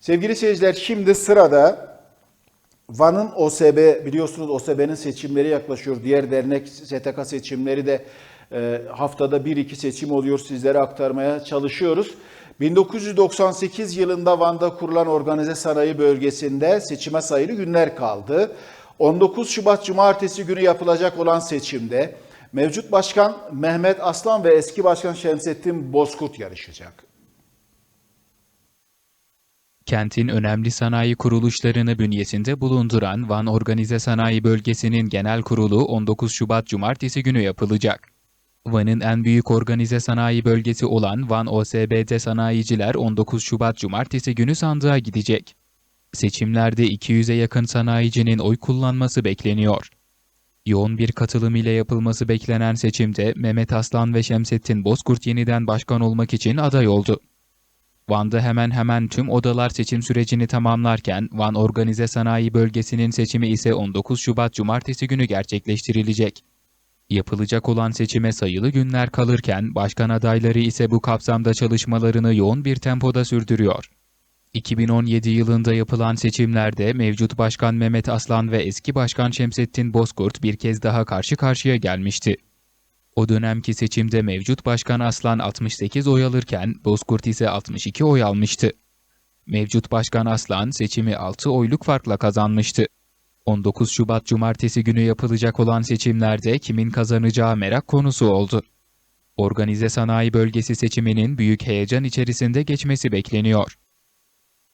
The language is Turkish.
Sevgili seyirciler şimdi sırada Van'ın OSB biliyorsunuz OSB'nin seçimleri yaklaşıyor. Diğer dernek STK seçimleri de e, haftada 1-2 seçim oluyor. Sizlere aktarmaya çalışıyoruz. 1998 yılında Van'da kurulan organize sanayi bölgesinde seçime sayılı günler kaldı. 19 Şubat Cumartesi günü yapılacak olan seçimde mevcut başkan Mehmet Aslan ve eski başkan Şemsettin Bozkurt yarışacak. Kentin önemli sanayi kuruluşlarını bünyesinde bulunduran Van Organize Sanayi Bölgesi'nin genel kurulu 19 Şubat Cumartesi günü yapılacak. Van'ın en büyük organize sanayi bölgesi olan Van OSB'de sanayiciler 19 Şubat Cumartesi günü sandığa gidecek. Seçimlerde 200'e yakın sanayicinin oy kullanması bekleniyor. Yoğun bir katılım ile yapılması beklenen seçimde Mehmet Aslan ve Şemsettin Bozkurt yeniden başkan olmak için aday oldu. Van'da hemen hemen tüm odalar seçim sürecini tamamlarken Van Organize Sanayi Bölgesi'nin seçimi ise 19 Şubat Cumartesi günü gerçekleştirilecek. Yapılacak olan seçime sayılı günler kalırken başkan adayları ise bu kapsamda çalışmalarını yoğun bir tempoda sürdürüyor. 2017 yılında yapılan seçimlerde mevcut başkan Mehmet Aslan ve eski başkan Şemsettin Bozkurt bir kez daha karşı karşıya gelmişti. O dönemki seçimde mevcut başkan Aslan 68 oy alırken Bozkurt ise 62 oy almıştı. Mevcut başkan Aslan seçimi 6 oyluk farkla kazanmıştı. 19 Şubat Cumartesi günü yapılacak olan seçimlerde kimin kazanacağı merak konusu oldu. Organize sanayi bölgesi seçiminin büyük heyecan içerisinde geçmesi bekleniyor.